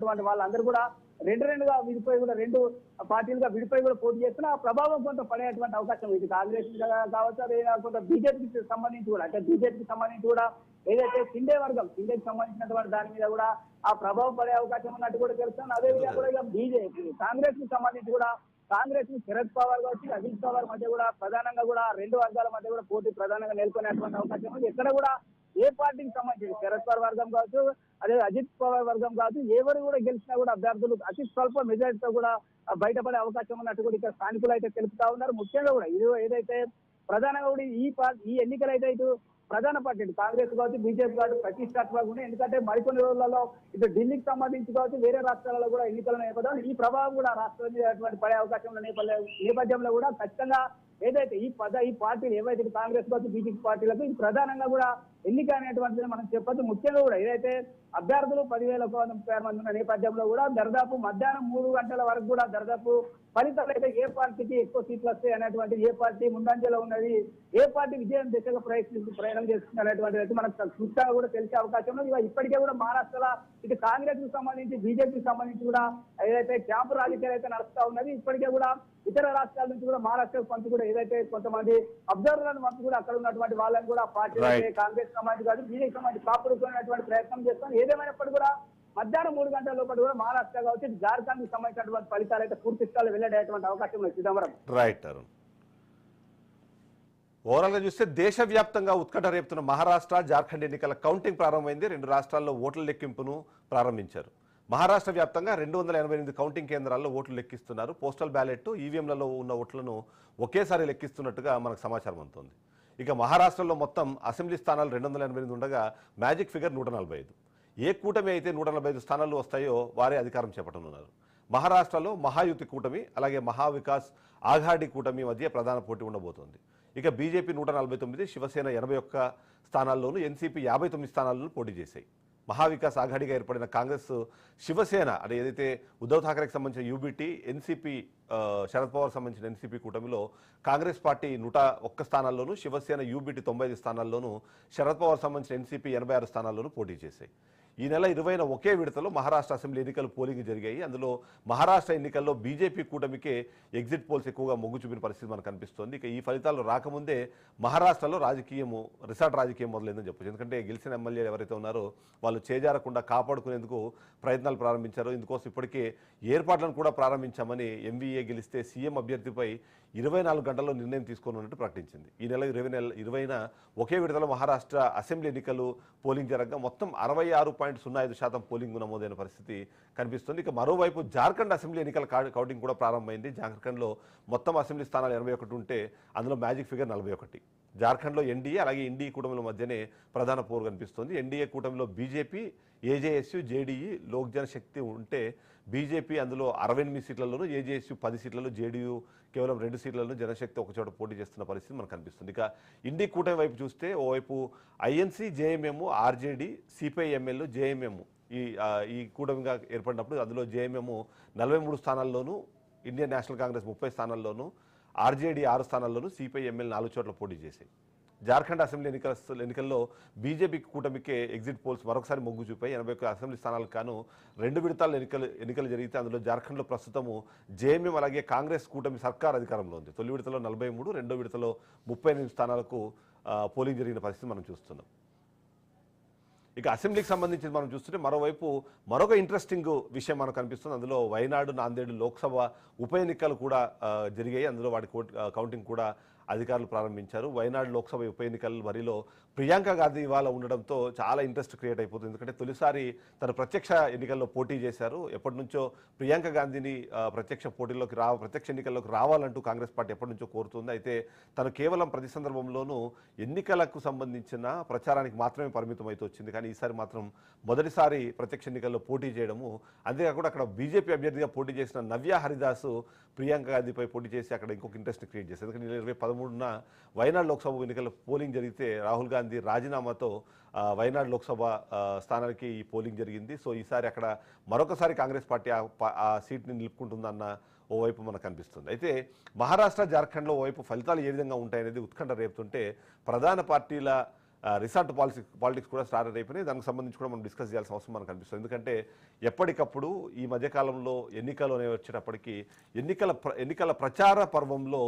ఉన్నటువంటి వాళ్ళందరూ కూడా రెండు రెండుగా విడిపోయి కూడా రెండు పార్టీలుగా విడిపోయి కూడా పోటీ చేస్తున్న ప్రభావం కొంత పడేటువంటి అవకాశం ఇది కాంగ్రెస్ కావచ్చు అదే కొంత బీజేపీకి సంబంధించి కూడా అంటే బీజేపీకి సంబంధించి కూడా ఏదైతే సిండే వర్గం సిండేకి సంబంధించినటువంటి దాని మీద కూడా ఆ ప్రభావం పడే అవకాశం ఉన్నట్టు కూడా తెలుస్తుంది. అదే విధంగా కూడా ఇక బీజేపీ కాంగ్రెస్కి సంబంధించి కూడా కాంగ్రెస్ శరద్ పవార్ కావచ్చు అజిత్ పవార్ మధ్య కూడా ప్రధానంగా కూడా రెండు వర్గాల మధ్య కూడా పోటీ ప్రధానంగా నెలకొనేటువంటి అవకాశం ఉంది. ఎక్కడ కూడా ఏ పార్టీకి సంబంధించి శరద్ పవార్ వర్గం కావచ్చు అదే అజిత్ పవార్ వర్గం కావచ్చు ఎవరు కూడా గెలిచినా కూడా అభ్యర్థులు అతి స్వల్ప మెజారిటీతో కూడా బయటపడే అవకాశం ఉన్నట్టు కూడా ఇక్కడ స్థానికులు అయితే తెలుపుతా ఉన్నారు. ముఖ్యంగా కూడా ఇది ఏదైతే ప్రధానంగా కూడా ఈ పార్టీ ఈ ఎన్నికలు అయితే ఇటు ప్రధాన పార్టీ కాంగ్రెస్ కావచ్చు బీజేపీ కావచ్చు ప్రతిష్టాత్మకంగా ఉన్నాయి. ఎందుకంటే మరికొన్ని రోజులలో ఇటు ఢిల్లీకి సంబంధించి కావచ్చు వేరే రాష్ట్రాలలో కూడా ఎన్నికల నేపథ్యంలో ఈ ప్రభావం కూడా రాష్ట్రం మీద అటువంటి పడే అవకాశం ఉన్న నేపథ్యంలో కూడా ఖచ్చితంగా ఏదైతే ఈ పద ఈ పార్టీలు ఏవైతే కాంగ్రెస్ కావచ్చు బీజేపీ పార్టీలకు ఇది ప్రధానంగా కూడా ఎన్నిక అనేటువంటిది మనం చెప్పదు ముఖ్యంగా కూడా ఏదైతే అభ్యర్థులు పదివేల పేరు ముప్పై మంది ఉన్న నేపథ్యంలో కూడా దర్దాపు మధ్యాహ్నం మూడు గంటల వరకు కూడా దర్దాపు ఫలితాలు అయితే ఏ పార్టీకి ఎక్కువ సీట్లు వస్తాయి అనేటువంటి ఏ పార్టీ ముందంజలో ఉన్నది ఏ పార్టీ విజయం దిశగా ప్రయత్నిస్తూ ప్రయాణం చేస్తుంది అనేటువంటిది అయితే మనకు క్లుప్తంగా కూడా తెలిసే అవకాశం ఉంది ఇక ఇప్పటికే కూడా మహారాష్ట్రలో ఇటు కాంగ్రెస్కు సంబంధించి బీజేపీకి సంబంధించి కూడా ఏదైతే క్యాంపు రాజకీయాలు అయితే నడుస్తా ఉన్నది ఇప్పటికే కూడా ఇతర రాష్ట్రాల నుంచి కూడా మహారాష్ట్రకు పంపి కూడా ఏదైతే కొంతమంది అబ్జర్వర్లను పంపి కూడా అక్కడ ఉన్నటువంటి వాళ్ళని కూడా పార్టీ కాంగ్రెస్ సంబంధించి కాదు బీజేపీ సంబంధించి కాపుడుకునేటువంటి ప్రయత్నం చేస్తాం. ఏదేమైనప్పుడు కూడా మధ్యాహ్నం మూడు గంటల లోపల కూడా మహారాష్ట్ర కావచ్చు జార్ఖండ్కి సంబంధించినటువంటి ఫలితాలు అయితే పూర్తి స్థాయిలో వెల్లడేటువంటి అవకాశం ఉంది చిదంబరం. రైట్ అరుణ్ ఓవరాల్గా చూస్తే దేశవ్యాప్తంగా ఉత్కంఠ రేపుతున్న మహారాష్ట్ర జార్ఖండ్ ఎన్నికల కౌంటింగ్ ప్రారంభమైంది. రెండు రాష్ట్రాల్లో ఓట్ల లెక్కింపును ప్రారంభించారు. మహారాష్ట్ర వ్యాప్తంగా రెండు వందల ఎనభై ఎనిమిది కౌంటింగ్ కేంద్రాల్లో ఓట్లు లెక్కిస్తున్నారు. పోస్టల్ బ్యాలెట్ ఈవీఎంలలో ఉన్న ఓట్లను ఒకేసారి లెక్కిస్తున్నట్టుగా మనకు సమాచారం అందుతోంది. ఇక మహారాష్ట్రలో మొత్తం అసెంబ్లీ స్థానాలు రెండు వందల ఎనభై ఎనిమిది ఉండగా మ్యాజిక్ ఫిగర్ నూట నలభై ఐదు. ఏ కూటమి అయితే నూట నలభై ఐదు స్థానాలు వస్తాయో వారే అధికారం చేపట్టనున్నారు. మహారాష్ట్రలో మహాయుతి కూటమి అలాగే మహావికాస్ ఆఘాడి కూటమి మధ్య ప్రధాన పోటీ ఉండబోతోంది. ఇక బీజేపీ నూట నలభై తొమ్మిది శివసేన ఎనభై ఒక్క స్థానాల్లోనూ ఎన్సీపీ యాభై తొమ్మిది స్థానాల్లోనూ పోటీ చేశాయి. మహావికాస్ ఆఘాడిగా ఏర్పడిన కాంగ్రెస్ శివసేన అంటే ఏదైతే ఉద్ధవ్ ఠాకరేకి సంబంధించిన యూబీటీ ఎన్సీపీ శరద్ పవార్ సంబంధించిన ఎన్సీపీ కూటమిలో కాంగ్రెస్ పార్టీ నూట ఒక్క స్థానాల్లోనూ శివసేన యూబీటీ తొంభై ఐదు స్థానాల్లోనూ శరద్ పవార్ సంబంధించిన ఎన్సీపీ ఎనభై ఆరు స్థానాల్లోనూ పోటీ చేశాయి. ఈ నెల ఇరవైన ఒకే విడతలో మహారాష్ట్ర అసెంబ్లీ ఎన్నికలు పోలింగ్ జరిగాయి. అందులో మహారాష్ట్ర ఎన్నికల్లో బీజేపీ కూటమికే ఎగ్జిట్ పోల్స్ ఎక్కువగా మొగ్గు చూపిన పరిస్థితి మనకు కనిపిస్తోంది. ఇక ఈ ఫలితాలు రాకముందే మహారాష్ట్రలో రాజకీయము రిసార్ట్ రాజకీయం మొదలైందని చెప్పొచ్చు. ఎందుకంటే గెలిచిన ఎమ్మెల్యేలు ఎవరైతే ఉన్నారో వాళ్ళు చేజారకుండా కాపాడుకునేందుకు ప్రయత్నాలు ప్రారంభించారు. ఇందుకోసం ఇప్పటికే ఏర్పాట్లను కూడా ప్రారంభించామని ఎంవీఏ గెలిస్తే సీఎం అభ్యర్థిపై ఇరవై నాలుగు గంటల్లో నిర్ణయం తీసుకోనున్నట్టు ప్రకటించింది. ఈ నెల ఇరవై నెల ఇరవైన ఒకే విడతలో మహారాష్ట్ర అసెంబ్లీ ఎన్నికలు పోలింగ్ జరగగా మొత్తం అరవై ఆరు పాయింట్ సున్నా ఐదు శాతం పోలింగ్ నమోదైన పరిస్థితి కనిపిస్తుంది. ఇక మరోవైపు జార్ఖండ్ అసెంబ్లీ ఎన్నికల కౌంటింగ్ కూడా ప్రారంభమైంది. జార్ఖండ్లో మొత్తం అసెంబ్లీ స్థానాలు ఎనభై ఒకటి ఉంటే అందులో మ్యాజిక్ ఫిగర్ నలభై ఒకటి. జార్ఖండ్లో ఎన్డీఏ అలాగే ఎన్డీఏ కూటమిల మధ్యనే ప్రధాన పోరు కనిపిస్తుంది. ఎన్డీఏ కూటమిలో BJP AJSU JDU Lok Janshakti ఉంటే బీజేపీ అందులో అరవై ఎనిమిది సీట్లలోనూ ఏజేఎస్యు పది సీట్లలో జేడీయూ కేవలం రెండు సీట్లలో జనశక్తి ఒకచోట పోటీ చేస్తున్న పరిస్థితి మనకు కనిపిస్తుంది. ఇక ఇండి కూటమి వైపు చూస్తే ఓవైపు INC JMM RJD CPIML JMM ఈ ఈ కూటమిగా ఏర్పడినప్పుడు అందులో జేఎంఎం నలభై మూడు స్థానాల్లోనూ ఇండియన్ నేషనల్ కాంగ్రెస్ ముప్పై స్థానాల్లోనూ ఆర్జేడీ ఆరు స్థానాల్లోనూ సిపిఐఎంఎల్ నాలుగు చోట్ల పోటీ చేశాయి. జార్ఖండ్ అసెంబ్లీ ఎన్నికల ఎన్నికల్లో బీజేపీ కూటమికే ఎగ్జిట్ పోల్స్ మరొకసారి మొగ్గు చూపాయి. ఎనభై ఒక్క అసెంబ్లీ స్థానాలకు కాను రెండు విడతల ఎన్నికలు ఎన్నికలు జరిగితే అందులో జార్ఖండ్లో ప్రస్తుతము జేఎంఎం అలాగే కాంగ్రెస్ కూటమి సర్కార్ అధికారంలో ఉంది. తొలి విడతలో నలభై మూడు రెండో విడతలో ముప్పై ఎనిమిది స్థానాలకు పోలింగ్ జరిగిన పరిస్థితి మనం చూస్తున్నాం. ఇక అసెంబ్లీకి సంబంధించి మనం చూస్తుంటే మరోవైపు మరొక ఇంట్రెస్టింగ్ విషయం మనకు కనిపిస్తుంది. అందులో వైనాడు నాందేడు లోక్సభ ఉప ఎన్నికలు కూడా జరిగాయి. అందులో వాటి కౌంటింగ్ కూడా అధికారులు ప్రారంభించారు. వైనాడు లోక్సభ ఉప ఎన్నికల వరిలో ప్రియాంక గాంధీ ఇవాళ ఉండడంతో చాలా ఇంట్రెస్ట్ క్రియేట్ అయిపోతుంది. ఎందుకంటే తొలిసారి తను ప్రత్యక్ష ఎన్నికల్లో పోటీ చేశారు. ఎప్పటి నుంచో ప్రియాంక గాంధీని ప్రత్యక్ష పోటీలోకి రా ప్రత్యక్ష ఎన్నికల్లోకి రావాలంటూ కాంగ్రెస్ పార్టీ ఎప్పటి నుంచో కోరుతుంది. అయితే తను కేవలం ప్రతి సందర్భంలోనూ ఎన్నికలకు సంబంధించిన ప్రచారానికి మాత్రమే పరిమితం అయితే వచ్చింది. కానీ ఈసారి మాత్రం మొదటిసారి ప్రత్యక్ష ఎన్నికల్లో పోటీ చేయడము అంతేకాకుండా అక్కడ బీజేపీ అభ్యర్థిగా పోటీ చేసిన నవ్య హరిదాసు ప్రియాంక గాంధీపై పోటీ చేసి అక్కడ ఇంకొక ఇంట్రెస్ట్ క్రియేట్ చేశారు. ఎందుకంటే ఇరవై పదమూడున వైనాడు లోక్సభ ఎన్నికల పోలింగ్ జరిగితే రాహుల్ గాంధీ రాజీనామాతో ఆ, వైనాడు లోక్సభ స్థానానికి ఈ పోలింగ్ జరిగింది. సో ఈసారి అక్కడ మరొకసారి కాంగ్రెస్ పార్టీ ఆ సీట్ని నిలుపుకుంటుందన్న ఓవైపు మనకు కనిపిస్తుంది. అయితే మహారాష్ట్ర జార్ఖండ్లో ఓవైపు ఫలితాలు ఏ విధంగా ఉంటాయనేది ఉత్కంఠ రేపుతుంటే ప్రధాన పార్టీల రిసార్ట్ పాలిటిక్స్ పాలిటిక్స్ కూడా స్టార్ట్ అయిపోయినాయి. దానికి సంబంధించి కూడా మనం డిస్కస్ చేయాల్సిన అవసరం మనకు అనిపిస్తుంది ఎందుకంటే ఎప్పటికప్పుడు ఈ మధ్యకాలంలో ఎన్నికలు అనేవి వచ్చేటప్పటికి ఎన్నికల ప్ర- ఎన్నికల ప్రచార పర్వంలో